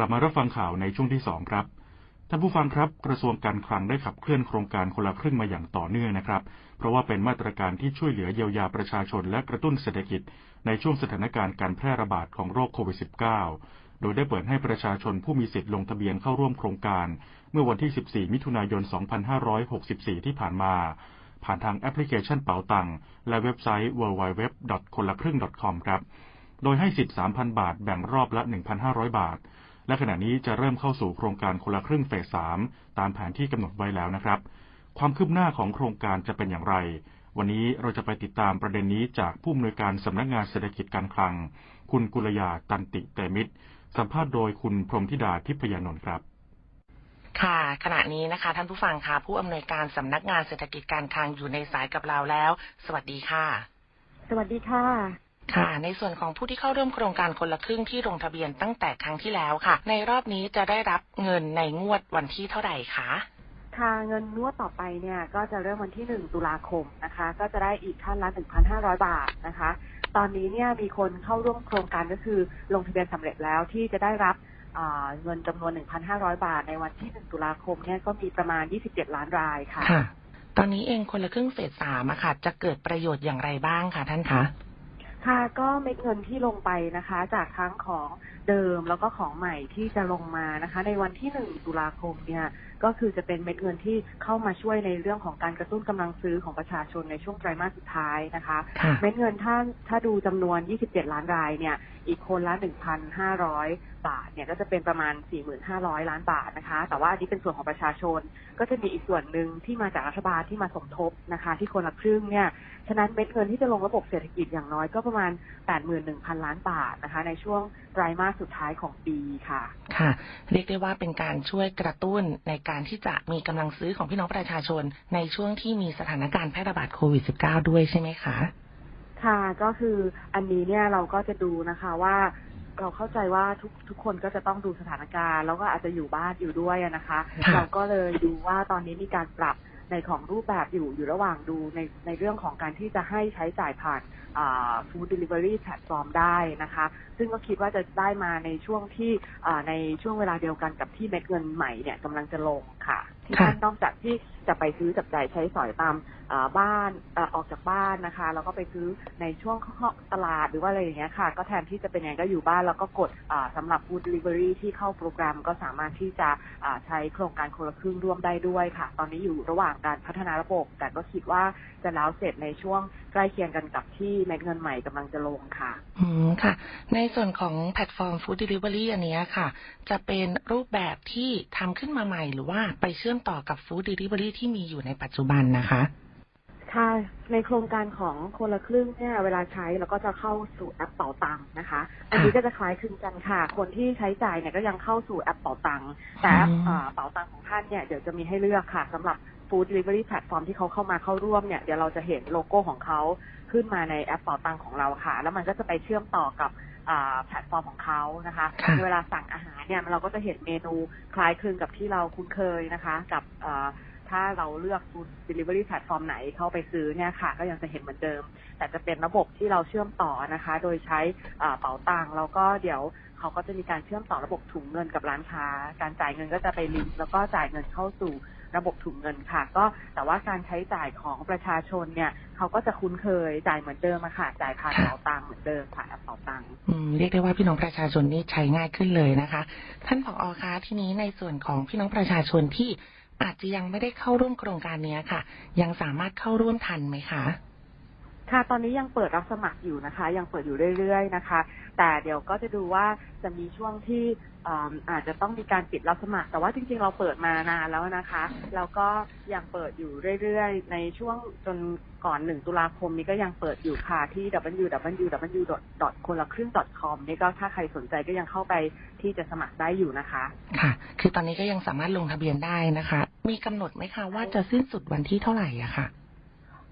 กลับมารับฟังข่าวในช่วงที่สองครับ ท่านผู้ฟังครับ กระทรวงการคลังได้ขับเคลื่อนโครงการคนละครึ่งมาอย่างต่อเนื่องนะครับ เพราะว่าเป็นมาตรการที่ช่วยเหลือเยียวยาประชาชนและกระตุ้นเศรษฐกิจ ในช่วงสถานการณ์การแพร่ระบาดของโรคโควิด -19 โดยได้เปิดให้ประชาชนผู้มีสิทธิ์ลงทะเบียนเข้าร่วมโครงการ เมื่อวันที่ 14 มิถุนายน 2564 ที่ผ่านมาผ่านทางแอปพลิเคชันเป๋าตังและเว็บไซต์ www. คนละครึ่ง .com ครับ โดยให้สิทธิ์3,000 บาท แบ่งรอบละ 1,500 บาท และขณะนี้จะเริ่มเข้าสู่โครงการคนละครึ่งเฟส3ตามแผนที่กำหนดไว้แล้วนะครับ ความคืบหน้าของโครงการจะเป็นอย่างไร วันนี้เราจะไปติดตามประเด็นนี้จากผู้อำนวยการสำนักงานเศรษฐกิจการคลัง คุณกุลยาตันติเตมิตร สัมภาษณ์โดยคุณพรหมธิดาทิพยานนท์ครับค่ะขณะนี้นะคะท่านผู้ฟังค่ะผู้อำนวยการสำนักงานเศรษฐกิจการคลังอยู่ในสายกับเราแล้ว สวัสดีค่ะ สวัสดีค่ะ ค่ะ ในส่วนของผู้ที่เข้าร่วมโครงการคนละครึ่งที่ลงทะเบียนตั้งแต่ครั้งที่แล้วค่ะ ในรอบนี้จะได้รับเงินในงวดวันที่เท่าไหร่คะค่ะเงินนวดต่อไปเนี่ยก็จะเริ่มวันที่หนึ่งตุลาคมนะคะ ก็จะได้อีกขั้นละ1,500 บาทนะคะ ตอนนี้เนี่ยมีคนเข้าร่วมโครงการก็คือลงทะเบียนสำเร็จแล้วที่จะได้รับอ่าเงินจำนวน 1,500 บาท ในวันที่ 1 ตุลาคมเนี่ยก็มีประมาณ 27 ล้านรายค่ะค่ะ ตอนนี้เองคนละครึ่งเฟสสามอะค่ะ จะเกิดประโยชน์อย่างไรบ้างคะท่านคะ ค่ะก็เม็ดเงินที่ลงไปนะคะ จากทั้งของ เดิมแล้วก็ของใหม่ที่จะลงมานะคะ ในวันที่หนึ่งตุลาคมเนี่ยก็คือจะเป็นเม็ดเงินที่เข้ามาช่วยในเรื่องของการกระตุ้นกำลังซื้อของประชาชนในช่วงไตรมาสสุดท้ายนะคะค่ะเม็ดเงินถ้าถ้าดูจำนวน 27 ล้านรายเนี่ยอีกคนละ 1,500 บาทเนี่ยก็จะเป็นประมาณ 4,500 ล้านบาทนะคะ แต่ว่าอันนี้เป็นส่วนของประชาชน ก็จะมีอีกส่วนหนึ่งที่มาจากรัฐบาลที่มาสมทบนะคะ ที่คนละครึ่งเนี่ยฉะนั้นเม็ดเงินที่จะลงระบบเศรษฐกิจอย่างน้อยก็ประมาณ 81,000 ล้านบาทนะคะ ในช่วงไตรมาสสุดท้ายของปีค่ะ ค่ะ เรียกได้ว่าเป็นการช่วยกระตุ้นในการที่จะมีกำลังซื้อของพี่น้องประชาชน ในช่วงที่มีสถานการณ์แพร่ระบาดโควิด -19 ด้วยใช่ไหมคะ ค่ะก็คืออันนี้เนี่ยเราก็จะดูนะคะว่าเราเข้าใจว่าทุกทุกคนก็จะต้องดูสถานการณ์ แล้วก็อาจจะอยู่บ้านอยู่ด้วยอะนะคะค่ะเราก็เลยดูว่าตอนนี้มีการปรับ ในของรูปแบบอยู่อยู่ระหว่างดูในในเรื่องของการที่จะให้ใช้จ่ายผ่านฟู้ดเดลิเวอรี่แพลตฟอร์มได้นะคะ ซึ่งก็คิดว่าจะได้มาในช่วงที่ในช่วงเวลาเดียวกันกับที่เม็ดเงินใหม่เนี่ยกำลังจะลงค่ะ ที่ค่ะท่านนอกจากที่จะไปซื้อจับจ่ายใช้สอยตามอ่าบ้านเอ่อออกจากบ้านนะคะ แล้วก็ไปซื้อในช่วงเข้าตลาดหรือว่าอะไรอย่างเงี้ยค่ะ ก็แทนที่จะเป็นอย่างนั้นก็อยู่บ้าน แล้วก็กดอ่าสำหรับ Food Delivery ที่เข้าโปรแกรมก็สามารถที่จะอ่าใช้โครงการคนละครึ่งร่วมได้ด้วยค่ะ ตอนนี้อยู่ระหว่างการพัฒนาระบบ แต่ก็คิดว่าจะแล้วเสร็จในช่วงใกล้เคียงกันกับที่เม็ดเงินใหม่กำลังจะลงค่ะ อืมค่ะ ในส่วนของแพลตฟอร์ม Food Delivery อันเนี้ยค่ะ จะเป็นรูปแบบที่ทำขึ้นมาใหม่หรือว่าไปเชื่อมต่อกับ Food Delivery ที่มีอยู่ในปัจจุบันนะคะ ค่ะ ในโครงการของคนละครึ่งเนี่ยเวลาใช้เราก็จะเข้าสู่แอปเป๋าตังค์นะคะ อันนี้ก็จะคล้ายคลึงกันค่ะ คนที่ใช้จ่ายเนี่ยก็ยังเข้าสู่แอปเป๋าตังค์แต่แอปอืมเอ่อเป๋าตังค์ของท่านเนี่ยเดี๋ยวจะมีให้เลือกค่ะสำหรับ Food Delivery Platform ที่เขาเข้ามาเข้าร่วมเนี่ยเดี๋ยวเราจะเห็นโลโก้ของเขาขึ้นมาในแอปเป๋าตังค์ของเราค่ะ แล้วมันก็จะไปเชื่อมต่อกับอ่า แพลตฟอร์มของเขานะคะค่ะเวลาสั่งอาหารเนี่ยเราก็จะเห็นเมนูคล้ายคลึงกับที่เราคุ้นเคยนะคะ กับเอ่อถ้าเราเลือก Food Delivery Platform ไหนเข้าไปซื้อเนี่ยค่ะ ก็ยังจะเห็นเหมือนเดิม แต่จะเป็นระบบที่เราเชื่อมต่อนะคะ โดยใช้อ่าเป๋าตังค์แล้วก็เดี๋ยวเขาก็จะมีการเชื่อมต่อระบบถุงเงินกับร้านค้า การจ่ายเงินก็จะไปลิงก์แล้วก็จ่ายเงินเข้าสู่ ระบบถุงเงินค่ะ ก็แต่ว่าการใช้จ่ายของประชาชนเนี่ยเขาก็จะคุ้นเคยจ่ายเหมือนเดิมค่ะจ่ายผ่านเป๋าตังค์เหมือนเดิมผ่านแอปเป๋าตังค์อืมเรียกได้ว่าพี่น้องประชาชนนี่ใช้ง่ายขึ้นเลยนะคะ ท่านผอคะทีนี้ในส่วนของพี่น้องประชาชนที่อาจจะยังไม่ได้เข้าร่วมโครงการนี้ค่ะ ยังสามารถเข้าร่วมทันไหมคะ ค่ะตอนนี้ยังเปิดรับสมัครอยู่นะคะ ยังเปิดอยู่เรื่อยๆนะคะ แต่เดี๋ยวก็จะดูว่าจะมีช่วงที่อาอาจจะต้องมีการปิดรับสมัคร แต่ว่าจริงๆ เราเปิดมานานแล้วนะคะแล้วก็ยังเปิดอยู่เรื่อยๆ ในช่วงจนก่อนหนึ่งตุลาคมนี้ก็ยังเปิดอยู่ค่ะที่ www. คนละครึ่ง .com นี่ก็ถ้าใครสนใจก็ยังเข้าไปที่จะสมัครได้อยู่นะคะ ค่ะ คือตอนนี้ก็ยังสามารถลงทะเบียนได้นะคะ มีกำหนดไหมคะว่าจะสิ้นสุดวันที่เท่าไหร่อะค่ะ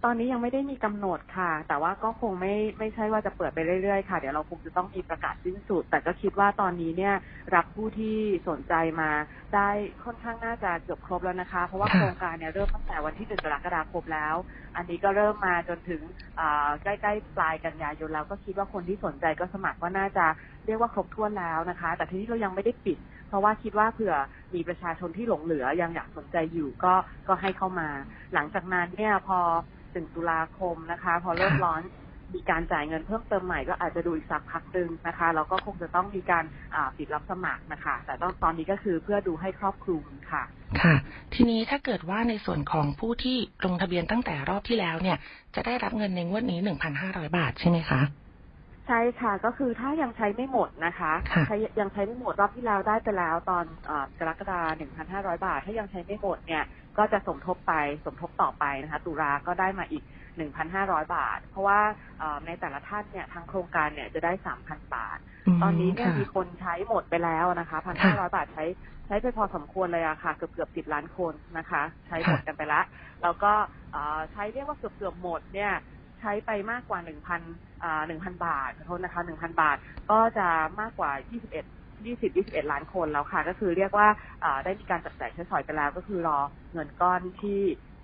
ตอนนี้ยังไม่ได้มีกำหนดค่ะ แต่ว่าก็คงไม่ไม่ใช่ว่าจะเปิดไปเรื่อยๆ ค่ะ เดี๋ยวเราคงจะต้องมีประกาศสิ้นสุด แต่ก็คิดว่าตอนนี้เนี่ยรับผู้ที่สนใจมาได้ค่อนข้างน่าจะเกือบครบแล้วนะคะ เพราะว่าโครงการเนี่ยเริ่มตั้งแต่วันที่หนึ่งกรกฎาคมแล้ว อันนี้ก็เริ่มมาจนถึงใกล้ๆปลายกันยายนแล้วก็คิดว่าคนที่สนใจก็สมัครก็น่าจะเรียกว่าครบถ้วนแล้วนะคะ แต่ทีนี้เรายังไม่ได้ปิด เพราะว่าคิดว่าเผื่อ มีประชาชนที่หลงเหลือยังอยากสนใจอยู่ก็ก็ให้เข้ามา หลังจากนั้นเนี่ยพอถึงตุลาคมนะคะ พอเริ่มร้อนมีการจ่ายเงินเพิ่มเติมใหม่ก็อาจจะดูอีกสักพักหนึ่งนะคะแล้วก็คงจะต้องมีการอ่าปิดรับสมัครนะคะ แต่ต้องตอนนี้ก็คือเพื่อดูให้ครอบคลุมค่ะ ค่ะ ทีนี้ถ้าเกิดว่าในส่วนของผู้ที่ลงทะเบียนตั้งแต่รอบที่แล้วเนี่ย จะได้รับเงินในงวดนี้1,500บาทใช่ไหมคะ ใช่ค่ะก็คือถ้ายังใช้ไม่หมดนะคะค่ะใช้ยังใช้ไม่หมดรอบที่แล้วได้ไปแล้วตอนเอ่อกรกฎาคม1,500บาท ถ้ายังใช้ไม่หมดเนี่ยก็จะสมทบไปสมทบต่อไปนะคะตุลาก็ได้มาอีก1,500บาท เพราะว่าเอ่อในแต่ละท่านเนี่ยทางโครงการเนี่ยจะได้3,000บาทมตอนนี้เนี่ยค่ะมีคนใช้หมดไปแล้วนะคะพันห้าร้อยบาทใช้ใช้ไปพอสมควรเลยอะค่ะเกือบเกือบสิบล้านคนนะคะ ใช้หมดค่ะกันไปละแล้วก็เอ่อใช้เรียกว่าเกือบเกือบหมดเนี่ยใช้ไปมากกว่าหนึ่งพันหนึ่งพันบาทขอโทษนะคะหนึ่งพันบาท ก็จะมากกว่ายี่สิบเอ็ดยี่สิบยี่สิบเอ็ดล้านคนแล้วค่ะ ก็คือเรียกว่าเอ่อได้มีการจับจ่ายใช้สอยไปแล้ว ก็คือรอเงินก้อนที่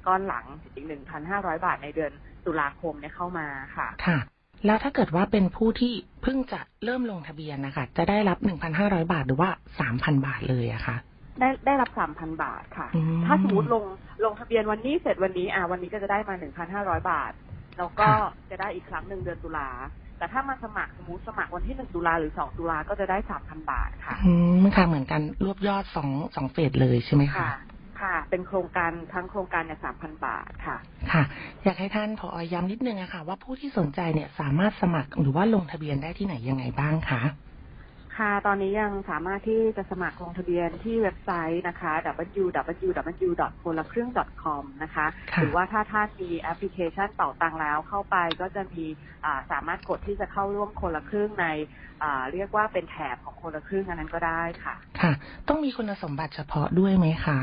ก้อนหลังอีกหนึ่งพันห้าร้อยบาทในเดือนตุลาคมเนี่ยเข้ามาค่ะ ค่ะ แล้วถ้าเกิดว่าเป็นผู้ที่เพิ่งจะเริ่มลงทะเบียนนะคะ จะได้รับ 1,500 บาทหรือว่า 3,000 บาทเลยอะคะได้ได้รับสามพันบาทค่ะอืมถ้าสมมติลงลงทะเบียนวันนี้เสร็จวันนี้ อ่าวันนี้ก็จะได้มาหนึ่งพันห้าร้อยบาท แล้วก็ค่ะจะได้อีกครั้งหนึ่งเดือนตุลาแต่ถ้ามาสมัครสมมติสมัครวันที่หนึ่งตุลาหรือสองตุลาก็จะได้สามพันบาทค่ะอืมค่ะเหมือนกันรวบยอดสองสองเฟสเลยใช่ไหมคะค่ะค่ะเป็นโครงการทั้งโครงการเนี่ยสามพันบาทค่ะ ค่ะ อยากให้ท่านพอย้ำนิดนึงอะค่ะ ว่าผู้ที่สนใจเนี่ยสามารถสมัครหรือว่าลงทะเบียนได้ที่ไหนยังไงบ้างคะ ค่ะ ตอนนี้ยังสามารถที่จะสมัครลงทะเบียนที่เว็บไซต์นะคะ www. คนละครึ่ง .com นะคะค่ะหรือว่าถ้าท่านมีแอปพลิเคชันเป่าตังแล้วเข้าไปก็จะมีอ่าสามารถกดที่จะเข้าร่วมคนละครึ่งในอ่าเรียกว่าเป็นแถบของคนละครึ่งอันนั้นก็ได้ค่ะ ค่ะ ต้องมีคุณสมบัติเฉพาะด้วยไหมคะ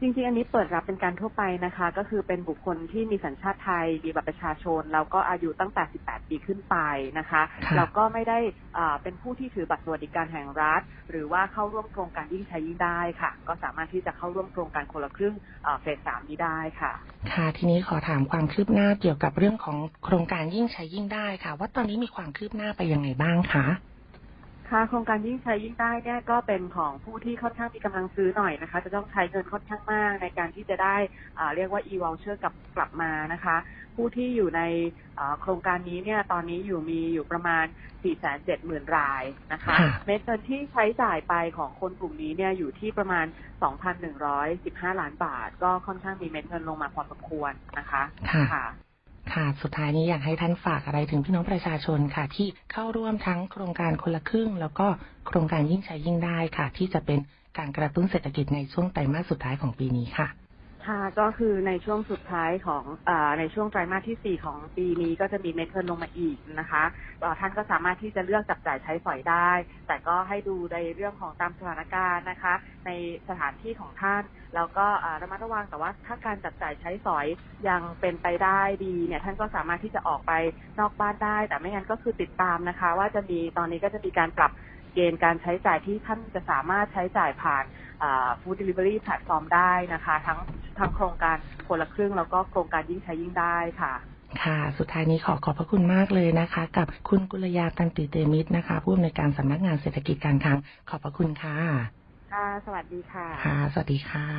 จริงๆ อันนี้เปิดรับเป็นการทั่วไปนะคะ ก็คือเป็นบุคคลที่มีสัญชาติไทย มีบัตรประชาชน แล้วก็อายุตั้งแต่ 18 ปีขึ้นไปนะคะค่ะแล้วก็ไม่ได้อ่าเป็นผู้ที่ถือบัตรสวัสดิการแห่งรัฐ หรือว่าเข้าร่วมโครงการยิ่งใช้ยิ่งได้ค่ะ ก็สามารถที่จะเข้าร่วมโครงการคนละครึ่งอ่าเฟสสามนี้ได้ค่ะ ค่ะ ทีนี้ขอถามความคืบหน้าเกี่ยวกับเรื่องของโครงการยิ่งใช้ยิ่งได้ค่ะ ว่าตอนนี้มีความคืบหน้าไปยังไงบ้างคะ ค่ะโครงการยิ่งใช้ยิ่งได้เนี่ยก็เป็นของผู้ที่ค่อนข้างมีกำลังซื้อหน่อยนะคะ จะต้องใช้เงินค่อนข้างมากในการที่จะได้อ่าเรียกว่า e-voucher กลับกลับมานะคะ ผู้ที่อยู่ในอ่าโครงการนี้เนี่ยตอนนี้อยู่มีอยู่ประมาณ 470,000 รายนะคะค่ะเม็ดเงินที่ใช้จ่ายไปของคนกลุ่มนี้เนี่ยอยู่ที่ประมาณ 2,115 ล้านบาท ก็ค่อนข้างมีเม็ดเงินลงมาพอสมควรนะคะค่ะ ค่ะ สุดท้ายนี้อยากให้ท่านฝากอะไรถึงพี่น้องประชาชนค่ะ ที่เข้าร่วมทั้งโครงการคนละครึ่ง แล้วก็โครงการยิ่งใช้ยิ่งได้ค่ะ ที่จะเป็นการกระตุ้นเศรษฐกิจในช่วงไตรมาสสุดท้ายของปีนี้ค่ะ ค่ะก็คือในช่วงสุดท้ายของอในช่วงไตรมาสที่ 4 ของปีนี้ก็จะมีเม็ดเงินลงมาอีกนะคะท่านก็สามารถที่จะเลือกจับจ่ายใช้สอยได้ แต่ก็ให้ดูในเรื่องของตามสถานการณ์นะคะ ในสถานที่ของท่านแล้วก็ระมัดระวังแต่ว่าถ้าการจับจ่ายใช้สอยยังเป็นไปได้ดีเนี่ยท่านก็สามารถที่จะออกไปนอกบ้านได้ แต่ไม่งั้นก็คือติดตามนะคะ ว่าจะมีตอนนี้ก็จะมีการปรับ เกณฑ์การใช้จ่ายที่ท่านจะสามารถใช้จ่ายผ่านฟู้ดเดลิเวอรี่แพลตฟอร์มได้นะคะ ทั้งทั้งโครงการคนละครึ่งแล้วก็โครงการยิ่งใช้ยิ่งได้ค่ะค่ะ สุดท้ายนี้ขอขอบพระคุณมากเลยนะคะ กับคุณกุลยาตันติเตมิตรนะคะ ผู้อำนวยการสำนักงานเศรษฐกิจการคลังขอบพระคุณค่ะ ค่ะ สวัสดีค่ะ ค่ะ สวัสดีค่ะ